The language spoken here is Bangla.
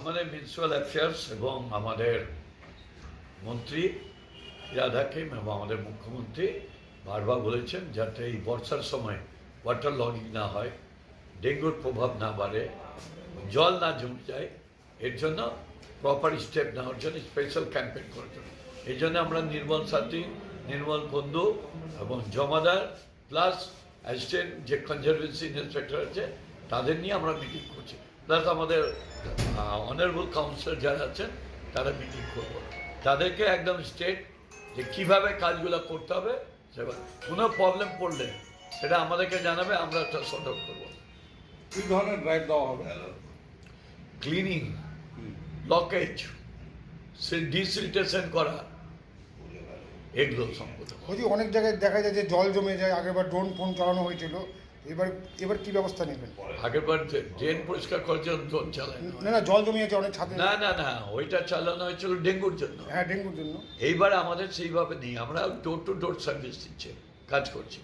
আমাদের মিউনিসিপ্যাল অ্যাফেয়ার্স এবং আমাদের মন্ত্রী রাধাকিম এবং আমাদের মুখ্যমন্ত্রী বারবার বলেছেন যাতে এই বর্ষার সময় ওয়াটার লগিং না হয় ডেঙ্গুর প্রভাব না বাড়ে জল না জমে যায় এর জন্য প্রপার স্টেপ নেওয়ার জন্য স্পেশাল ক্যাম্পেইন করার জন্য। এই জন্য আমরা নির্মল সাথী নির্মল বন্ধু এবং জমাদার প্লাস অ্যাসিস্ট্যান্ট যে কনজারভেন্সি ইন্সপেক্টর আছে তাদের নিয়ে আমরা মিটিং করছি। প্লাস আমাদের অনারেবল কাউন্সিলর যারা আছেন তারা মিটিং করব। তাদেরকে একদম স্টেট যে কীভাবে কাজগুলো করতে হবে সেবা কোনো প্রবলেম পড়লে সেটা আমাদেরকে জানাবে আমরা তা সর্ট করব। কি ধরনের ড্রাইভ দেওয়া হবে? ক্লিনিং লকেজ সে ডিসিলটেশন করা এগুলো সম্পদ হয়তো অনেক জায়গায় দেখা যায় যে জল জমে যায় আগেরবার ড্রোন ফোন চালানো হয়েছিল। এবার এবার কি ব্যবস্থা নেবেন? আগের বার ড্রেন পরিষ্কার করার জন্য জল চালানো না। না না জল জমিয়েছে অনেক ছাত্র না না না ওইটা চালানো হয়েছিল ডেঙ্গুর জন্য। হ্যাঁ ডেঙ্গুর জন্য। এইবার আমাদের সেইভাবে নেই আমরা ডোর টু ডোর সার্ভিস দিচ্ছে কাজ করছি।